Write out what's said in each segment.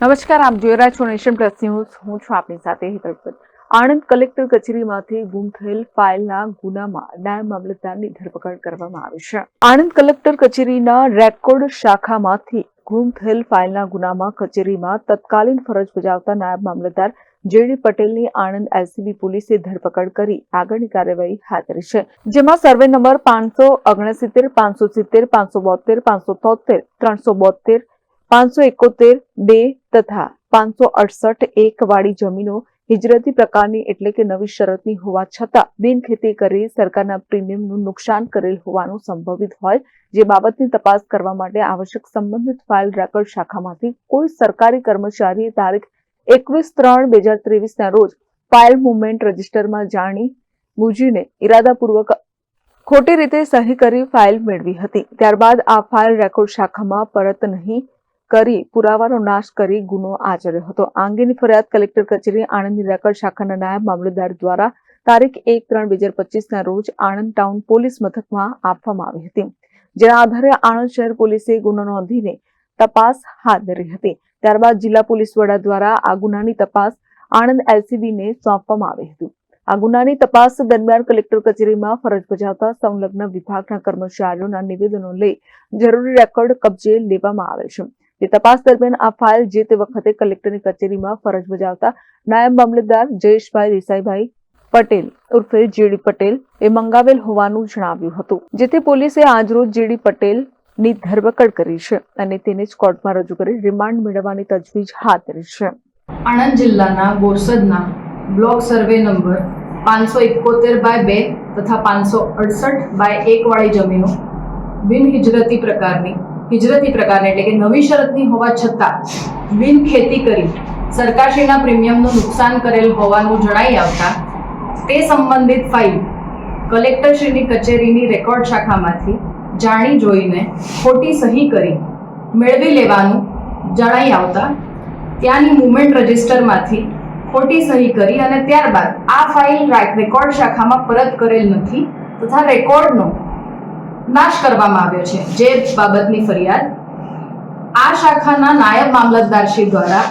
નમસ્કાર, આપ જોઈ રહ્યા છો નેશન પ્લસ ન્યૂઝ. હું છું આપની સાથે હેતલ આણંદ કલેક્ટર કચેરીમાંથી ગુમ થયેલ ફાઇલના ગુનામાં નાયબ મામલતદારની ધરપકડ કરવામાં આવી છે. આણંદ કલેક્ટર કચેરીના રેકોર્ડ શાખામાંથી ગુમ થયેલ ફાઇલના ગુનામાં કચેરીમાં તત્કાલીન ફરજ બજાવતા નાયબ મામલતદાર જેડી પટેલની આણંદ એલસીબી પોલીસે ધરપકડ કરી આગળની કાર્યવાહી હાથ ધરી છે. જેમાં સર્વે નંબર પાંચસો ઓગણસિત્તેર, પાંચસો સિત્તેર, પાંચસો બોતેર પાંચસો તોતેર ત્રણસો બોતેર પાંચસો એકોતેર બે તથા પાંચસો અડસઠ એક વાળી જમીનો હિજરતી પ્રકારની એટલે કે નવી શરતની હોવા છતાં બિનખેતી કરી સરકારના પ્રીમિયમનું નુકસાન કરેલ હોવાનું સંભવિત હોય જે બાબતની તપાસ કરવા માટે આવશ્યક સંબંધિત ફાઇલ રેકોર્ડ શાખામાંથી કોઈ સરકારી કર્મચારીએ તારીખ એકવીસ ત્રણ બે હજાર ત્રેવીસના રોજ ફાઇલ મુવમેન્ટ રજિસ્ટરમાં જાણી બુજીને ઇરાદાપૂર્વક ખોટી રીતે સહી કરી ફાઇલ મેળવી હતી. ત્યારબાદ આ ફાઇલ રેકોર્ડ શાખામાં પરત નહીં કરી, પુરાવાનો નાશ કરી ગુનો આચર્યો હતો. આ અંગેની ફરિયાદ કલેક્ટર કચેરી આણંદની રેકોર્ડ શાખાના નાયબ મામલતદાર દ્વારા તારીખ એક ત્રણ બે હજાર પચીસના રોજ આણંદ ટાઉન પોલીસ મથકમાં આપવામાં આવી હતી, જેના આધારે આણંદ શહેર પોલીસે ગુનો નોંધીને તપાસ હાથ ધરી હતી. ત્યારબાદ જિલ્લા પોલીસ વડા દ્વારા આ ગુનાની તપાસ આણંદ એલસીબીને સોંપવામાં આવી હતી. આ ગુનાની તપાસ દરમિયાન કલેક્ટર કચેરીમાં ફરજ બજાવતા સંલગ્ન વિભાગના કર્મચારીઓના નિવેદનો લઈ જરૂરી રેકોર્ડ કબજે લેવામાં આવે છે. તે તપાસ દરમિયાન આ ફાઇલ જે તે વખતે કલેક્ટરની કચેરીમાં ફરજ બજાવતા નાયબ મામલતદાર જયેશભાઈ દેસાઈભાઈ પટેલ ઉર્ફે જેડી પટેલ એ મંગાવેલ હોવાનું જણાવ્યું હતું, જેથી પોલીસે આજરોજ જેડી પટેલની ધરપકડ કરી છે અને તેને જ કોર્ટમાં રજૂ કરી રિમાન્ડ મેળવવાની તજવીજ હાથ ધરી છે. આણંદ જિલ્લાના બોરસદના બ્લોક સર્વે નંબર પાંચસો એકોતેર બાય બે તથા પાંચસો અડસઠ બાય એક વાળી જમીનો બિનહિજરતી પ્રકારની હિજરતી પ્રકારની એટલે કે નવી શરતની હોવા છતાં બિન ખેતી કરી સરકારશ્રીના પ્રીમિયમનું નુકસાન કરેલ હોવાનું જણાઈ આવતા તે સંબંધિત ફાઇલ કલેક્ટરશ્રીની કચેરીની રેકોર્ડ શાખામાંથી જાણી જોઈને ખોટી સહી કરી મેળવી લેવાનું જણાઈ આવતા ત્યાંની મુવમેન્ટ રજિસ્ટરમાંથી ખોટી સહી કરી અને ત્યારબાદ આ ફાઇલ રેકોર્ડ શાખામાં પરત કરેલ નથી તથા રેકોર્ડનો નાશ કરવામાં આવ્યો છે. જે બાબતની ફરિયાદ આ શાખાના નાયબ મામલતદારશ્રી દ્વારા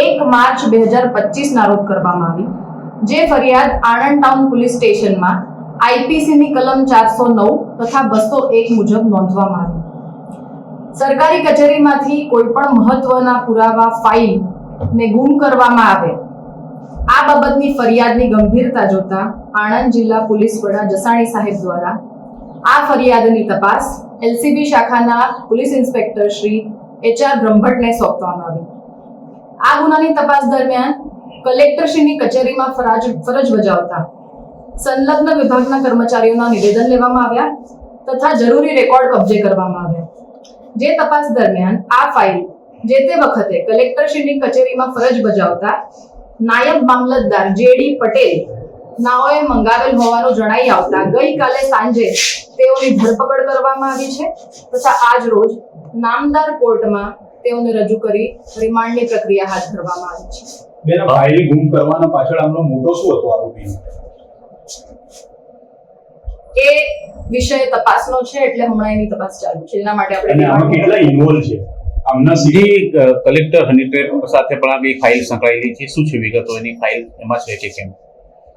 એક માર્ચ બે હજાર પચીસના રોજ કરવામાં આવી. જે ફરિયાદ આણંદ ટાઉન પોલીસ સ્ટેશનમાં આઈપીસીની કલમ ચારસો નવ તથા બસો એક મુજબ નોંધવામાં આવી. સરકારી કચેરીમાંથી કોઈ પણ મહત્વના પુરાવા ફાઇલ ને ગુમ કરવામાં આવે. આ બાબતની ફરિયાદની ગંભીરતા જોતા આણંદ જિલ્લા પોલીસ વડા જસાણી સાહેબ દ્વારા આ ફરિયાદની તપાસ એલસીબી શાખાના police inspector Shri H R બ્રહ્મભટ્ટને સોંપવામાં આવી. આ ગુનાની તપાસ દરમિયાન કલેક્ટરશ્રીની કચેરીમાં ફરજ ફરજ બજાવતા સંલગ્ન વિભાગના કર્મચારીઓના નિવેદન લેવામાં આવ્યા તથા જરૂરી રેકોર્ડ કબજે કરવામાં આવ્યા. જે તપાસ દરમિયાન આ ફાઇલ જે તે વખતે કલેક્ટરશ્રીની કચેરીમાં ફરજ બજાવતા નાયબ મામલતદાર જેડી પટેલ, નાઓએ મંગાવેલ હોવાનું જણાઈ આવતા ગઈકાલે સાંજે તેઓની ધરપકડ કરવામાં આવી છે તથા આજ રોજ નામદાર કોર્ટમાં તેઓને રજૂ કરી રિમાન્ડની પ્રક્રિયા હાથ ધરવામાં આવી છે. બેન આ ગુમ કરવાના પાછળ આમનો મોટો શું હતો આરોપી? એ વિષય તપાસનો છે એટલે હમણાં એની તપાસ ચાલુ છે. એના માટે આપણે આમાં કેટલા ઇન્વોલ્વ છે? આમના સીધી કલેક્ટર હનીટ્રેપ સાથે પણ આ બે ફાઇલ સંકળાયેલી છે. શું છે વિગતો એની ફાઇલ એમાં છે કે કેમ?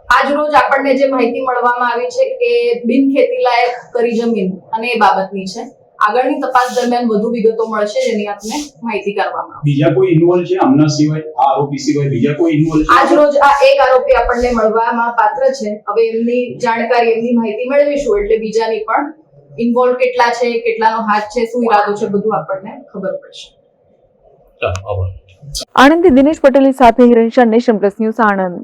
આજ રોજ આપણને જે માહિતી મળવામાં આવી છે કે બિન ખેતી લાયક કરી જમીન અને એ બાબતની છે. આગળની તપાસ દરમિયાન વધુ વિગતો મળશે જેની આપને માહિતી કરવામાં આવશે. બીજા કોઈ ઇન્વોલ્વ છે? આમના સિવાય આ આરોપી સિવાય બીજા કોઈ ઇન્વોલ્વ આજ રોજ આ એક આરોપી આપણને મળવામાં પાત્ર છે. હવે એમની જાણકારી એમની માહિતી મેળવીશું એટલે બીજાની પણ ઇન્વોલ્વ કેટલા છે કેટલાનો હાથ છે શું ઈરાદો છે બધું આપણને ખબર પડશે. આણંદ આણંદથી દિનેશ પટેલની સાથે Hiren Shah Nation Plus News Anand.